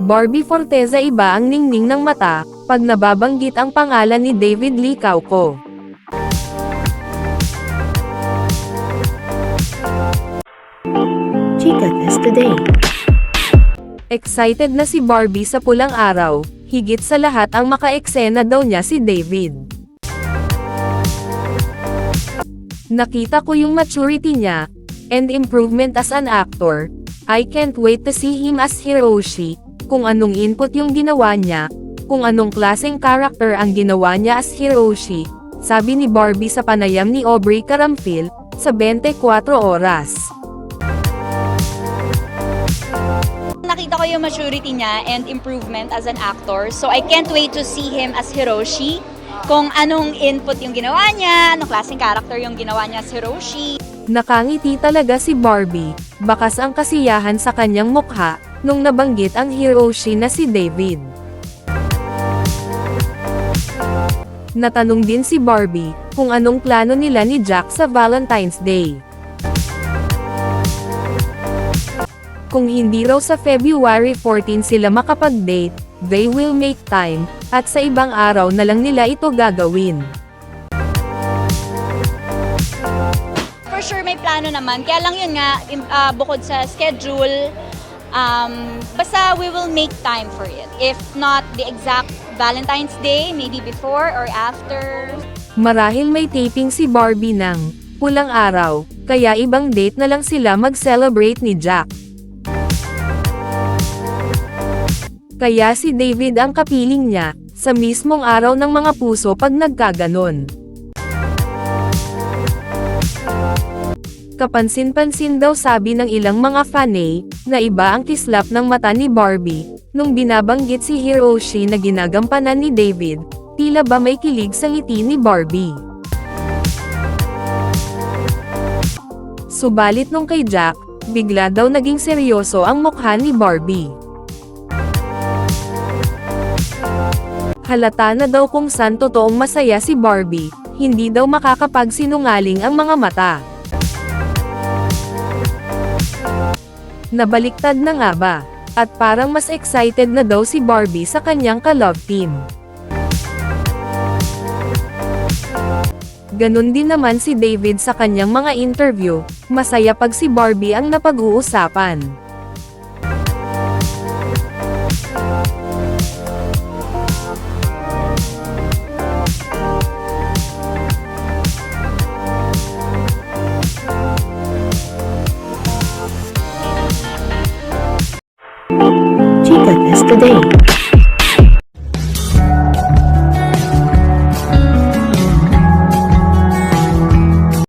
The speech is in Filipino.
Barbie Forteza iba ang ningning ng mata, pag nababanggit ang pangalan ni David Lee Cauco. Chica Test Today. Excited na si Barbie sa pulang araw, higit sa lahat ang makaeksena daw niya si David. Nakita ko yung maturity niya, and improvement as an actor. I can't wait to see him as Hiroshi, kung anong input yung ginawa niya, kung anong klaseng character ang ginawa niya as Hiroshi, sabi ni Barbie sa panayam ni Aubrey Carampil, sa 24 oras. Nakita ko yung maturity niya and improvement as an actor. So I can't wait to see him as Hiroshi. Kung anong input yung ginawa niya, anong klaseng character yung ginawa niya as Hiroshi. Nakangiti talaga si Barbie, bakas ang kasiyahan sa kanyang mukha, nung nabanggit ang Hiroshi na si David. Natanong din si Barbie, kung anong plano nila ni Jack sa Valentine's Day. Kung hindi raw sa February 14 sila makapag-date, they will make time, at sa ibang araw na lang nila ito gagawin. Plano naman. Kaya lang yun nga, ah, bukod sa schedule, um, basta we will make time for it. If not the exact Valentine's Day, maybe before or after. Marahil may taping si Barbie ng pulang araw, kaya ibang date na lang sila mag-celebrate ni Jack. Kaya si David ang kapiling niya, sa mismong araw ng mga puso pag nagkaganon. Kapansin-pansin daw sabi ng ilang mga fanay, na iba ang kislap ng mata ni Barbie, nung binabanggit si Hiroshi na ginagampanan ni David, tila ba may kilig sa ngiti ni Barbie. Subalit nung kay Jack, bigla daw naging seryoso ang mukha ni Barbie. Halata na daw kung saan totoong masaya si Barbie, hindi daw makakapagsinungaling ang mga mata. Nabaliktad na nga ba? At parang mas excited na daw si Barbie sa kanyang ka-love team. Ganon din naman si David sa kanyang mga interview, masaya pag si Barbie ang napag-uusapan. Today.